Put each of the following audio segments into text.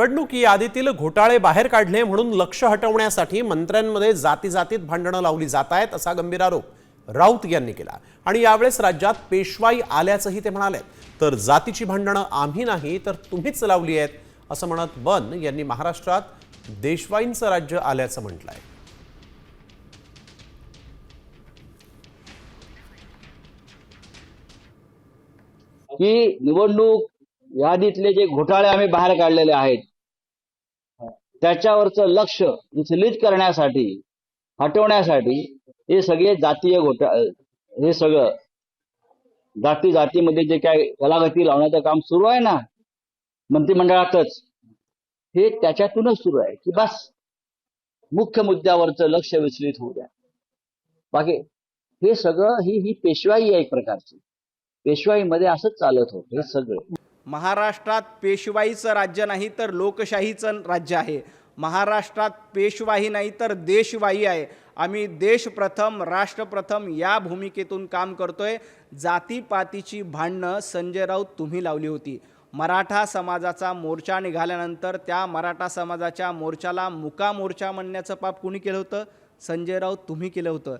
निवडणूक यादीतील घोटाळे बाहेर काढले म्हणून लक्ष हटवण्यासाठी मंत्र्यांमध्ये जाती जातीत भांडणं लावली जात आहेत असा गंभीर आरोप राऊत यांनी केला. आणि यावेळेस राज्यात पेशवाई आल्याचंही ते म्हणाले. तर जातीची भांडणं आम्ही नाही तर तुम्हीच लावली आहेत असं म्हणत बन यांनी महाराष्ट्रात देशवाईंचं राज्य आल्याचं म्हटलंय. की निवडणूक यादीतले जे घोटाळे आम्ही बाहेर काढलेले आहेत त्याच्यावरचं लक्ष विचलित करण्यासाठी हटवण्यासाठी हे सगळे जातीय घोटा हे सगळं जाती जातीमध्ये जे काय कलागती लावण्याचं काम सुरू आहे ना मंत्रिमंडळातच हे त्याच्यातूनच सुरू आहे की बस मुख्य मुद्द्यावरचं लक्ष विचलित होऊ द्या. बाकी हे सगळं ही ही पेशवाई आहे एक प्रकारची. पेशवाईमध्ये असंच चालत होतं हे सगळं. महाराष्ट्रात पेशवाईचं राज्य नाही तर लोकशाहीचं राज्य आहे. महाराष्ट्रात पेशवाही नाही तर देशवाही आहे. आम्ही देश प्रथम राष्ट्रप्रथम या भूमिकेतून काम करतोय. जातीपातीची भांडणं संजय राऊत तुम्ही लावली होती. मराठा समाजाचा मोर्चा निघाल्यानंतर त्या मराठा समाजाच्या मोर्चाला मुका मोर्चा म्हणण्याचं पाप कुणी केलं होतं? संजय राऊत तुम्ही केलं होतं.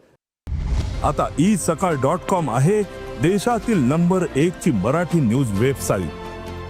आता ई सकाळ डॉट कॉम आहे देशातील नंबर एक ची मराठी न्यूज वेबसाईट.